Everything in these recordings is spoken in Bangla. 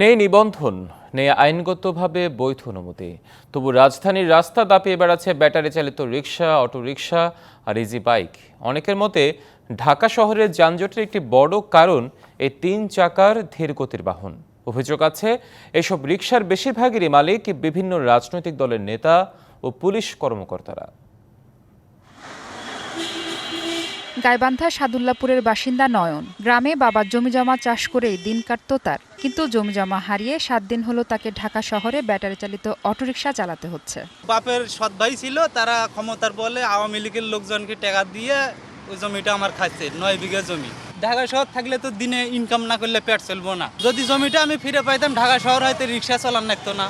নেই নিবন্ধন নেই আইনগতভাবে বৈধ অনুমতি। তবু রাজধানীর রাস্তা দাপিয়ে বেড়াচ্ছে ব্যাটারি চালিত রিক্সা অটোরিকশা আর ইজি বাইক অনেকের মতে, ঢাকা শহরের যানজটের একটি বড় কারণ এই তিন চাকার ধীর গতির বাহন। অভিযোগ আছে, এসব রিক্সার বেশিরভাগেরই মালিক বিভিন্ন রাজনৈতিক দলের নেতা ও পুলিশ কর্মকর্তারা। গাইবান্ধা সাদুল্লাপুরের বাসিন্দা নয়ন। গ্রামে বাবার জমিজমা চাষ করেই দিন কাটত তার। কিন্তু জমিজমা হারিয়ে সাত দিন হলো তাকে ঢাকা শহরে ব্যাটারি চালিত অটোরিকশা চালাতে হচ্ছে। বাপের সৎ ভাই ছিল, তারা ক্ষমতার বলে আওয়ামী লীগের লোকজনকে টাকা দিয়ে ওই জমিটা আমার খাচ্ছে, নয় বিঘা জমি। ঢাকা শহর থাকলে তো দিনে ইনকাম না করলে পেট চলবো না। যদি জমিটা আমি ফিরে পাইতাম, ঢাকা শহর হয়তো রিক্সা চালান লাগতো না।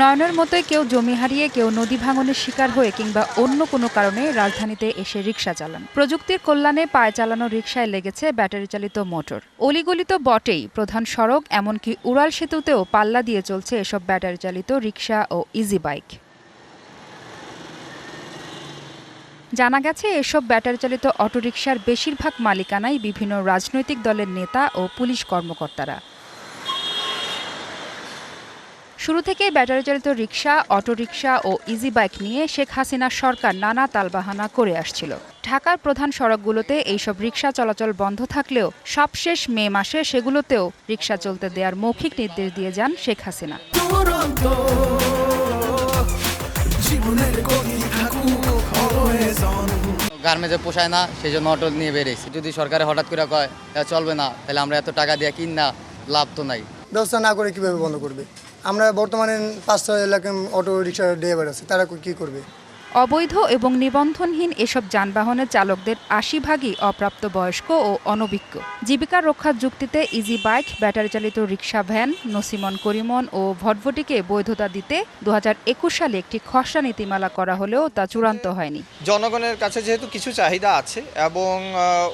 নয়নের মতোই কেউ জমি হারিয়ে কেউ নদী ভাঙনের শিকার হয়ে কিংবা অন্য কোনো কারণে রাজধানীতে এসে রিক্সা চালান। প্রযুক্তির কল্যাণে পায়ে চালানো রিক্সায় লেগেছে ব্যাটারি চালিত মোটর। অলিগলি তো বটেই, প্রধান সড়ক, এমনকি উড়াল সেতুতেও পাল্লা দিয়ে চলছে এসব ব্যাটারি চালিত রিক্সা ও ইজি বাইক। জানা গেছে, এসব ব্যাটারি চালিত অটোরিকশার বেশিরভাগ মালিকানাই বিভিন্ন রাজনৈতিক দলের নেতা ও পুলিশ কর্মকর্তারা। শুরু থেকেই ব্যাটারি চালিত রিক্সা অটোরিকশা ও ইজি বাইক নিয়ে শেখ হাসিনার সরকার নানা তালবাহানা করে আসছিল। ঢাকার প্রধান সড়কগুলোতে এইসব রিক্সা চলাচল বন্ধ থাকলেও সবশেষ মে মাসে সেগুলোতেও রিক্সা চলতে দেওয়ার মৌখিক নির্দেশ দিয়ে যান শেখ হাসিনা। গার্মেন্টে পোষায় না সেই জন্য অটো নিয়ে বেরিয়েছি। যদি সরকারে হঠাৎ করে কয় "এটা চলবে না তাহলে আমরা এত টাকা দিয়ে কিন না লাভ তো নাই। ব্যবস্থা না করে কীভাবে বন্ধ করবে? আমরা বর্তমানে পাঁচ ছয় এলাকায় অটো রিক্সা ড্রাইভার আছে তারা কি করবে? অবৈধ এবং নিবন্ধনহীন এসব যানবাহনের চালকদের আশি ভাগই অপ্রাপ্ত বয়স্ক ও অনভিজ্ঞ। জীবিকা রক্ষার যুক্তিতে ইজি বাইক ব্যাটারি চালিত রিক্সা ভ্যান নসিমন করিমন ও ভটভটিকে বৈধতা দিতে দু হাজার একুশ সালে একটি খসড়া নীতিমালা করা হলেও তা চূড়ান্ত হয়নি। জনগণের কাছে যেহেতু কিছু চাহিদা আছে এবং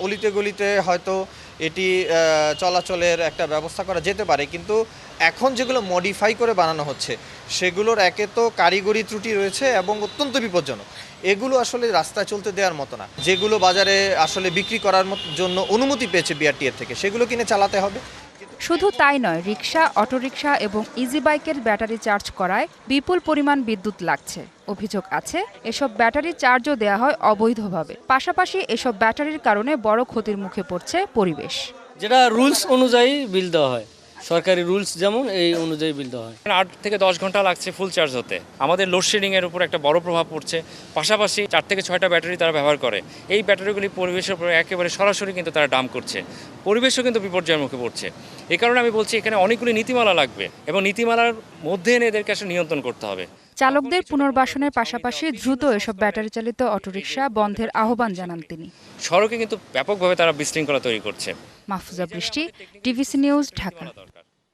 অলিতে গলিতে হয়তো এটি চলাচলের একটা ব্যবস্থা করা যেতে পারে। কিন্তু এখন যেগুলো মডিফাই করে বানানো হচ্ছে, সেগুলোর একে তো কারিগরি ত্রুটি রয়েছে এবং অত্যন্ত বিপজ্জনক। এগুলো আসলে রাস্তায় চলতে দেওয়ার মতো না। যেগুলো বাজারে আসলে বিক্রি করার জন্য অনুমতি পেয়েছে বিআরটিএ থেকে, সেগুলো কিনে চালাতে হবে। শুধু তাই নয় রিক্সা অটোরিকশা এবং ইজি বাইকের ব্যাটারি চার্জ করায় বিপুল পরিমাণ বিদ্যুৎ লাগছে। অভিযোগ আছে, এসব ব্যাটারি চার্জও দেয়া হয় অবৈধভাবে। পাশাপাশি এসব ব্যাটারির কারণে বড় ক্ষতির মুখে পড়ছে পরিবেশ। যেটা রুলস অনুযায়ী বিল দেওয়া হয়। সরকারি রুলস যেমন, এই অনুযায়ী বিল দেওয়া হয়। আট থেকে দশ ঘণ্টা লাগছে ফুল চার্জ হতে। আমাদের লোডশেডিং এর উপর একটা বড় প্রভাব পড়ছে। পাশাপাশি চার থেকে ছয়টা ব্যাটারি তারা ব্যবহার করে। এই ব্যাটারিগুলি পরিবেশের উপর একেবারে সরাসরি কিন্তু তারা ডাম করছে। পরিবেশও কিন্তু বিপর্যয়ের মুখে পড়ছে। এ কারণে আমি বলছি এখানে অনেকগুলি নীতিমালা লাগবে এবং নীতিমালার মধ্যে এনে এদেরকে আসলে নিয়ন্ত্রণ করতে হবে। চালকদের পুনর্বাসনের পাশাপাশি দ্রুত এসব ব্যাটারি চালিত অটোরিকশা বন্ধের আহ্বান জানান তিনি। সড়কে কিন্তু ব্যাপকভাবে তারা বিশৃঙ্খলা তৈরি করছে। মাহফুজা বৃষ্টি টিভিসি নিউজ ঢাকা।